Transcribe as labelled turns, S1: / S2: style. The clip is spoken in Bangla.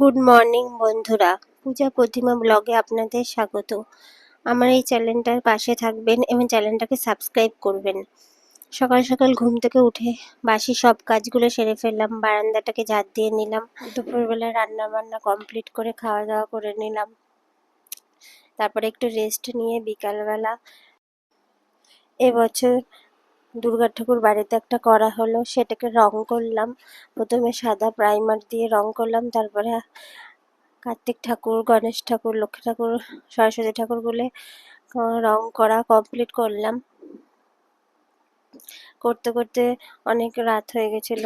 S1: গুড মর্নিং বন্ধুরা। পূজা প্রতিমা ব্লগে আপনাদের স্বাগত। আমার এই চ্যানেলটার পাশে থাকবেন এবং চ্যানেলটাকে সাবস্ক্রাইব করবেন। সকাল সকাল ঘুম থেকে উঠে বাসি সব কাজগুলো সেরে ফেললাম, বারান্দাটাকে ঝাড় দিয়ে নিলাম, দুপুরবেলা রান্না বান্না কমপ্লিট করে খাওয়া দাওয়া করে নিলাম। তারপরে একটু রেস্ট নিয়ে বিকালবেলা এবছর দুর্গা ঠাকুর বাড়িতে একটা করা হলো, সেটাকে রং করলাম। প্রথমে সাদা প্রাইমার দিয়ে রং করলাম, তারপরে কার্তিক ঠাকুর, গণেশ ঠাকুর, লক্ষ্মী ঠাকুর, সরস্বতী ঠাকুরগুলো রং করা কমপ্লিট করলাম। করতে করতে অনেক রাত হয়ে গেছিল।